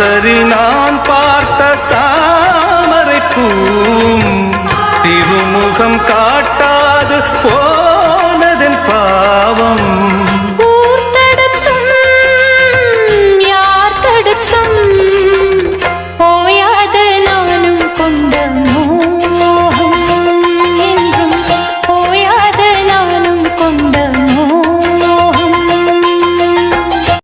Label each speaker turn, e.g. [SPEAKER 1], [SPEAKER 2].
[SPEAKER 1] சரி நான் பார்த்த தாமரை பூம் திருமுகம் காட்ட